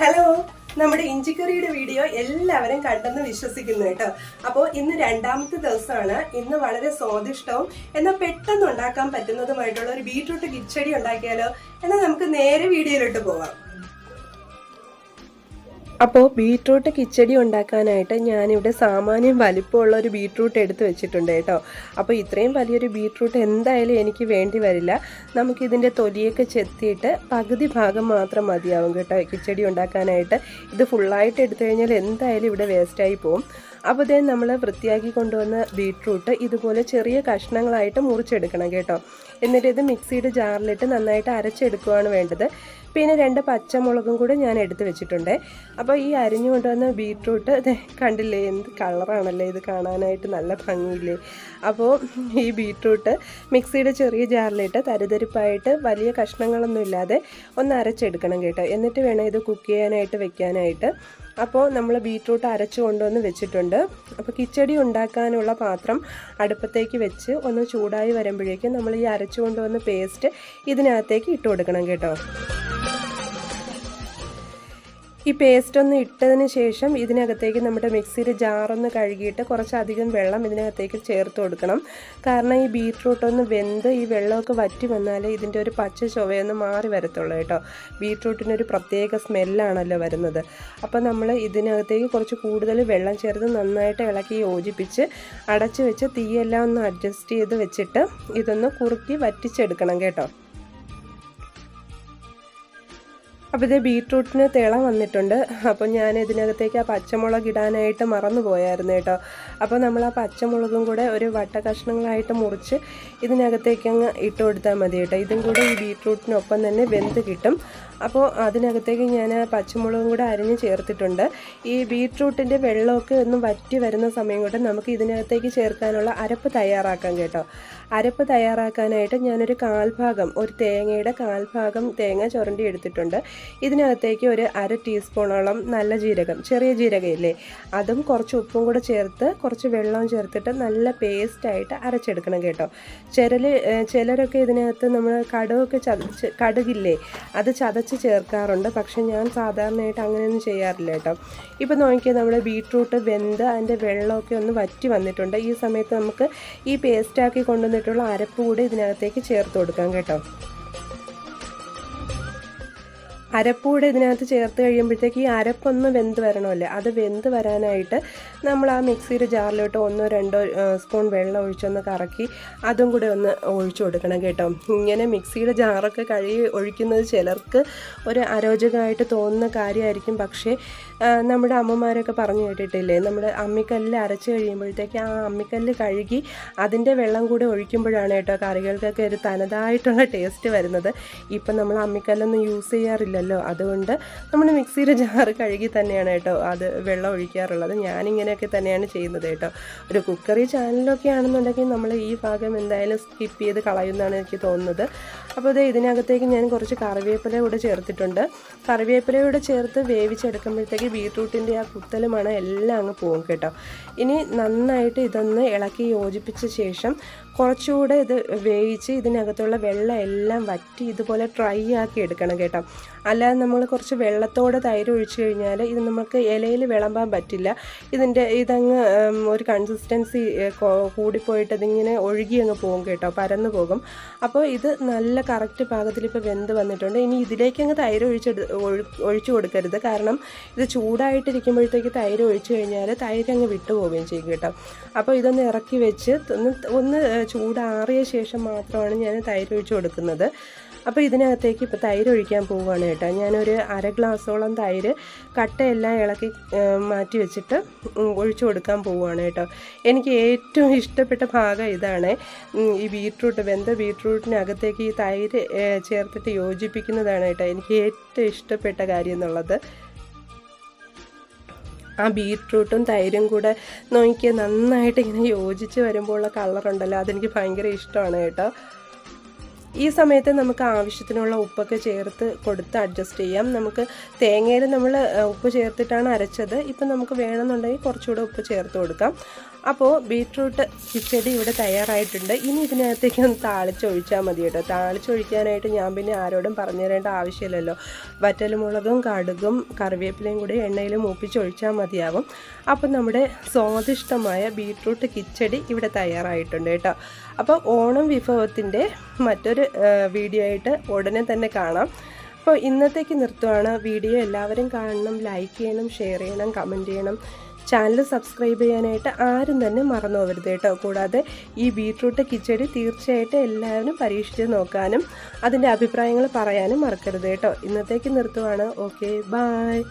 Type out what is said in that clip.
Hello നമ്മുടെ ഇഞ്ചിക്കറിയുടെ video എല്ലാവരും കണ്ടെന്ന് വിശ്വസിക്കുന്നു കേട്ടോ. അപ്പോൾ ഇന്ന് രണ്ടാമത്തെ ദിവസമാണ്. ഇന്ന് വളരെ സ്വാദിഷ്ടവും എന്നാൽ പെട്ടെന്ന് ഉണ്ടാക്കാൻ പറ്റുന്നതുമായിട്ടുള്ള ഒരു ബീട്രൂട്ട് കിച്ചടി ഉണ്ടാക്കിയാലോ എന്നാൽ നമുക്ക് നേരെ വീഡിയോയിലോട്ട് പോവാം. അപ്പോൾ ബീട്രൂട്ട് കിച്ചടി ഉണ്ടാക്കാനായിട്ട് ഞാനിവിടെ സാമാന്യം വലിപ്പമുള്ള ഒരു ബീട്രൂട്ട് എടുത്ത് വെച്ചിട്ടുണ്ട് കേട്ടോ. അപ്പോൾ ഇത്രയും വലിയൊരു ബീട്രൂട്ട് എന്തായാലും എനിക്ക് വേണ്ടി വരില്ല. നമുക്കിതിന്റെ തൊലിയൊക്കെ ചെത്തിയിട്ട് പകുതി ഭാഗം മാത്രം മതിയാവും കേട്ടോ കിച്ചടി ഉണ്ടാക്കാനായിട്ട്. ഇത് ഫുള്ളായിട്ട് എടുത്തു കഴിഞ്ഞാൽ എന്തായാലും ഇവിടെ വേസ്റ്റായി പോകും അപ്പോൾ ഇതേ നമ്മൾ വൃത്തിയാക്കി കൊണ്ടുവന്ന ബീട്രൂട്ട് ഇതുപോലെ ചെറിയ കഷ്ണങ്ങളായിട്ട് മുറിച്ചെടുക്കണം കേട്ടോ. എന്നിട്ട് ഇത് മിക്സിയുടെ ജാറിലിട്ട് നന്നായിട്ട് അരച്ചെടുക്കുകയാണ് വേണ്ടത്. പിന്നെ രണ്ട് പച്ചമുളകും കൂടെ ഞാൻ എടുത്ത് വെച്ചിട്ടുണ്ട്. അപ്പോൾ ഈ അരിഞ്ഞു കൊണ്ടുവന്ന ബീട്രൂട്ട് കണ്ടില്ലേ? എന്ത് കളറാണല്ലേ ഇത് കാണാനായിട്ട്? നല്ല ഭംഗിയില്ലേ? അപ്പോൾ ഈ ബീട്രൂട്ട് മിക്സിയുടെ ചെറിയ ജാറിലിട്ട് തരിതരിപ്പായിട്ട് വലിയ കഷ്ണങ്ങളൊന്നും ഇല്ലാതെ ഒന്ന് അരച്ചെടുക്കണം കേട്ടോ. എന്നിട്ട് വേണം ഇത് കുക്ക് ചെയ്യാനായിട്ട് വെക്കാനായിട്ട്. അപ്പോൾ നമ്മൾ ബീട്രൂട്ട് അരച്ചു കൊണ്ടുവന്ന് വെച്ചിട്ടുണ്ട്. അപ്പോൾ കിച്ചടി ഉണ്ടാക്കാനുള്ള പാത്രം അടുപ്പത്തേക്ക് വെച്ച് ഒന്ന് ചൂടായി വരുമ്പോഴേക്കും നമ്മൾ ഈ അരച്ചു കൊണ്ടുവന്ന പേസ്റ്റ് ഇതിനകത്തേക്ക് ഇട്ട് കൊടുക്കണം കേട്ടോ. ഈ പേസ്റ്റ് ഒന്ന് ഇട്ടതിന് ശേഷം ഇതിനകത്തേക്ക് നമ്മുടെ മിക്സിയുടെ ജാറൊന്ന് കഴുകിയിട്ട് കുറച്ചധികം വെള്ളം ഇതിനകത്തേക്ക് ചേർത്ത് കൊടുക്കണം. കാരണം ഈ ബീട്രൂട്ട് ഒന്ന് വെന്ത് ഈ വെള്ളമൊക്കെ വറ്റി വന്നാലേ ഇതിന്റെ ഒരു പച്ച ചൊവയൊന്ന് മാറി വരത്തുള്ളൂ കേട്ടോ. ബീട്രൂട്ടിനൊരു പ്രത്യേക സ്മെല്ലാണല്ലോ വരുന്നത്. അപ്പോൾ നമ്മൾ ഇതിനകത്തേക്ക് കുറച്ച് കൂടുതൽ വെള്ളം ചേർത്ത് നന്നായിട്ട് ഇളക്കി യോജിപ്പിച്ച് അടച്ച് വെച്ച് തീയെല്ലാം ഒന്ന് അഡ്ജസ്റ്റ് ചെയ്ത് വെച്ചിട്ട് ഇതൊന്ന് കുറുക്കി വറ്റിച്ചെടുക്കണം കേട്ടോ. അപ്പോൾ ഇത് ബീട്രൂട്ടിന് തിള വന്നിട്ടുണ്ട്. അപ്പോൾ ഞാൻ ഇതിനകത്തേക്ക് ആ പച്ചമുളക് ഇടാനായിട്ട് മറന്നു പോയായിരുന്നു കേട്ടോ. അപ്പോൾ നമ്മൾ ആ പച്ചമുളകും കൂടെ ഒരു വട്ട കഷ്ണങ്ങളായിട്ട് മുറിച്ച് ഇതിനകത്തേക്ക് അങ്ങ് ഇട്ട് കൊടുത്താൽ മതി കേട്ടോ. ഇതും കൂടെ ഈ ബീട്രൂട്ടിനൊപ്പം തന്നെ വെന്ത് കിട്ടും. അപ്പോൾ അതിനകത്തേക്ക് ഞാൻ പച്ചമുളകും കൂടെ അരിഞ്ഞ് ചേർത്തിട്ടുണ്ട്. ഈ ബീട്രൂട്ടിന്റെ വെള്ളമൊക്കെ ഒന്ന് വറ്റി വരുന്ന സമയം കൊണ്ട് നമുക്ക് ഇതിനകത്തേക്ക് ചേർക്കാനുള്ള അരപ്പ് തയ്യാറാക്കാം കേട്ടോ. അരപ്പ് തയ്യാറാക്കാനായിട്ട് ഞാനൊരു കാൽഭാഗം ഒരു തേങ്ങയുടെ കാൽഭാഗം തേങ്ങ ചുരണ്ടി എടുത്തിട്ടുണ്ട്. ഇതിനകത്തേക്ക് ഒരു അര ടീസ്പൂണോളം നല്ല ജീരകം ചെറിയ ജീരകമില്ലേ? അതും കുറച്ച് ഉപ്പും കൂടെ ചേർത്ത് കുറച്ച് വെള്ളവും ചേർത്തിട്ട് നല്ല പേസ്റ്റായിട്ട് അരച്ചെടുക്കണം കേട്ടോ. ചിരൽ ചിലരൊക്കെ ഇതിനകത്ത് നമ്മൾ കടുവൊക്കെ ചതച്ച് കടുകില്ലേ? അത് ചതച്ച് ചേർക്കാറുണ്ട്. പക്ഷെ ഞാൻ സാധാരണയായിട്ട് അങ്ങനെയൊന്നും ചെയ്യാറില്ല കേട്ടോ. ഇപ്പോൾ നോക്കിയാൽ നമ്മുടെ ബീട്രൂട്ട് വെന്ത് അതിന്റെ വെള്ളമൊക്കെ ഒന്ന് വറ്റി വന്നിട്ടുണ്ട്. ഈ സമയത്ത് നമുക്ക് ഈ പേസ്റ്റാക്കി കൊണ്ടുവന്നിട്ടുള്ള അരപ്പ് കൂടി ഇതിനകത്തേക്ക് ചേർത്ത് കൊടുക്കാം കേട്ടോ. അരപ്പൂടെ ഇതിനകത്ത് ചേർത്ത് കഴിയുമ്പോഴത്തേക്ക് ഈ അരപ്പൊന്ന് വെന്ത് വരണമല്ലേ? അത് വെന്ത് വരാനായിട്ട് നമ്മൾ ആ മിക്സിയുടെ ജാറിലോട്ട് ഒന്നോ രണ്ടോ സ്പൂൺ വെള്ളം ഒഴിച്ചൊന്ന് കറക്കി അതും കൂടെ ഒന്ന് ഒഴിച്ചു കൊടുക്കണം കേട്ടോ. ഇങ്ങനെ മിക്സിയുടെ ജാറൊക്കെ കഴുകി ഒഴിക്കുന്നത് ചിലർക്ക് ഒരു അരോചകമായിട്ട് തോന്നുന്ന കാര്യമായിരിക്കും. പക്ഷേ നമ്മുടെ അമ്മമാരൊക്കെ പറഞ്ഞു കേട്ടിട്ടില്ലേ? നമ്മുടെ അമ്മിക്കല്ലിൽ അരച്ച് കഴിയുമ്പോഴത്തേക്ക് ആ അമ്മിക്കല്ല് കഴുകി അതിന്റെ വെള്ളം കൂടെ ഒഴിക്കുമ്പോഴാണ് കേട്ടോ കറികൾക്കൊക്കെ ഒരു തനതായിട്ടുള്ള ടേസ്റ്റ് വരുന്നത്. ഇപ്പം നമ്മൾ അമ്മിക്കല്ലൊന്നും യൂസ് ചെയ്യാറില്ലല്ലോ. അതുകൊണ്ട് നമ്മൾ മിക്സിയുടെ ജാറ് കഴുകി തന്നെയാണ് കേട്ടോ അത് വെള്ളം ഒഴിക്കാറുള്ളത്. ഞാനിങ്ങനെയൊക്കെ തന്നെയാണ് ചെയ്യുന്നത് കേട്ടോ. ഒരു കുക്കറി ചാനലൊക്കെ ആണെന്നുണ്ടെങ്കിൽ നമ്മൾ ഈ ഭാഗം എന്തായാലും സ്കിപ്പ് ചെയ്ത് കളയുന്നതാണ് എനിക്ക് തോന്നുന്നത്. അപ്പോൾ ഇത് ഇതിനകത്തേക്ക് ഞാൻ കുറച്ച് കറിവേപ്പില കൂടെ ചേർത്തിട്ടുണ്ട്. കറിവേപ്പില കൂടെ ചേർത്ത് വേവിച്ചെടുക്കുമ്പോഴത്തേക്ക് ബീട്രൂട്ടിന്റെ ആ കുത്തലുമാണ് എല്ലാം അങ്ങ് പോകും കേട്ടോ. ഇനി നന്നായിട്ട് ഇതൊന്ന് ഇളക്കി യോജിപ്പിച്ച ശേഷം കുറച്ചുകൂടെ ഇത് വേവിച്ച് ഇതിനകത്തുള്ള വെള്ളം എല്ലാം വറ്റി ഇതുപോലെ ഡ്രൈ ആക്കി എടുക്കണം കേട്ടോ. അല്ലാതെ നമ്മൾ കുറച്ച് വെള്ളത്തോടെ തൈര് ഒഴിച്ചു കഴിഞ്ഞാൽ ഇത് നമുക്ക് ഇലയിൽ വിളമ്പാൻ പറ്റില്ല. ഇതിന്റെ ഇതങ്ങ് ഒരു കൺസിസ്റ്റൻസി കൂടിപ്പോയിട്ട് ഇതിങ്ങനെ ഒഴുകി അങ്ങ് പോകും കേട്ടോ പരന്നു പോകും. അപ്പോൾ ഇത് നല്ല കറക്റ്റ് പാകത്തിൽ ഇപ്പോൾ വെന്ത് വന്നിട്ടുണ്ട്. ഇനി ഇതിലേക്ക് അങ്ങ് തൈര് ഒഴിച്ചെടു ഒഴിച്ചു കൊടുക്കരുത്. കാരണം ഇത് ചൂടായിട്ടിരിക്കുമ്പോഴത്തേക്ക് തൈര് ഒഴിച്ചു കഴിഞ്ഞാൽ തൈര് അങ്ങ് വിട്ടുപോവുകയും ചെയ്യും കേട്ടോ. അപ്പോൾ ഇതൊന്ന് ഇറക്കി വെച്ച് ഒന്ന് ഒന്ന് ചൂടാറിയ ശേഷം മാത്രമാണ് ഞാൻ തൈര് ഒഴിച്ചു കൊടുക്കുന്നത്. അപ്പോൾ ഇതിനകത്തേക്ക് ഇപ്പോൾ തൈര് ഒഴിക്കാൻ പോവുകയാണ് കേട്ടോ. ഞാനൊരു അര ഗ്ലാസോളം തൈര് കട്ടയെല്ലാം ഇളക്കി മാറ്റി വെച്ചിട്ട് ഒഴിച്ചു കൊടുക്കാൻ പോവുകയാണ് കേട്ടോ. എനിക്ക് ഏറ്റവും ഇഷ്ടപ്പെട്ട ഭാഗം ഇതാണ്. ഈ ബീട്രൂട്ട് വെന്ത ബീട്രൂട്ടിനകത്തേക്ക് ഈ തൈര് ചേർത്തിട്ട് യോജിപ്പിക്കുന്നതാണ് കേട്ടോ എനിക്ക് ഏറ്റവും ഇഷ്ടപ്പെട്ട കാര്യം എന്നുള്ളത്. ആ ബീട്രൂട്ടും തൈരും കൂടെ നോക്കിയാൽ നന്നായിട്ട് ഇങ്ങനെ യോജിച്ച് വരുമ്പോഴുള്ള കളറുണ്ടല്ലോ. അതെനിക്ക് ഭയങ്കര ഇഷ്ടമാണ് കേട്ടോ. ഈ സമയത്ത് നമുക്ക് ആവശ്യത്തിനുള്ള ഉപ്പൊക്കെ ചേർത്ത് കൊടുത്ത് അഡ്ജസ്റ്റ് ചെയ്യാം. നമുക്ക് തേങ്ങയിൽ നമ്മൾ ഉപ്പ് ചേർത്തിട്ടാണ് അരച്ചത്. ഇപ്പം നമുക്ക് വേണമെന്നുണ്ടെങ്കിൽ കുറച്ചുകൂടെ ഉപ്പ് ചേർത്ത് കൊടുക്കാം. അപ്പോൾ ബീട്രൂട്ട് കിച്ചടി ഇവിടെ തയ്യാറായിട്ടുണ്ട്. ഇനി ഇതിനകത്തേക്ക് ഒന്ന് താളിച്ചൊഴിച്ചാൽ മതി കേട്ടോ. താളിച്ചൊഴിക്കാനായിട്ട് ഞാൻ പിന്നെ ആരോടും പറഞ്ഞു തരേണ്ട ആവശ്യമില്ലല്ലോ. വറ്റൽമുളകും കടുകും കറിവേപ്പിലയും കൂടി എണ്ണയിൽ മൂപ്പിച്ചൊഴിച്ചാൽ മതിയാവും. അപ്പം നമ്മുടെ സ്വാദിഷ്ടമായ ബീട്രൂട്ട് കിച്ചടി ഇവിടെ തയ്യാറായിട്ടുണ്ട് കേട്ടോ. അപ്പോൾ ഓണം വിഭവത്തിന്റെ മറ്റൊരു ആ, വീഡിയോ ആയിട്ട് ഉടനെ തന്നെ കാണാം. അപ്പോൾ ഇന്നത്തേക്ക് നിർത്തുവാണ്. വീഡിയോ എല്ലാവരും കാണണം ലൈക്ക് ചെയ്യണം ഷെയർ ചെയ്യണം കമന്റ് ചെയ്യണം. ചാനൽ സബ്സ്ക്രൈബ് ചെയ്യാനായിട്ട് ആരും തന്നെ മറന്നു പോകരുത് കേട്ടോ. കൂടാതെ ഈ ബീട്രൂട്ട് കിച്ചടി തീർച്ചയായിട്ടും എല്ലാവരും പരീക്ഷിച്ച് നോക്കാനും അതിന്റെ അഭിപ്രായങ്ങൾ പറയാനും മറക്കരുത് കേട്ടോ. ഇന്നത്തേക്ക് നിർത്തുവാണ്. Okay bye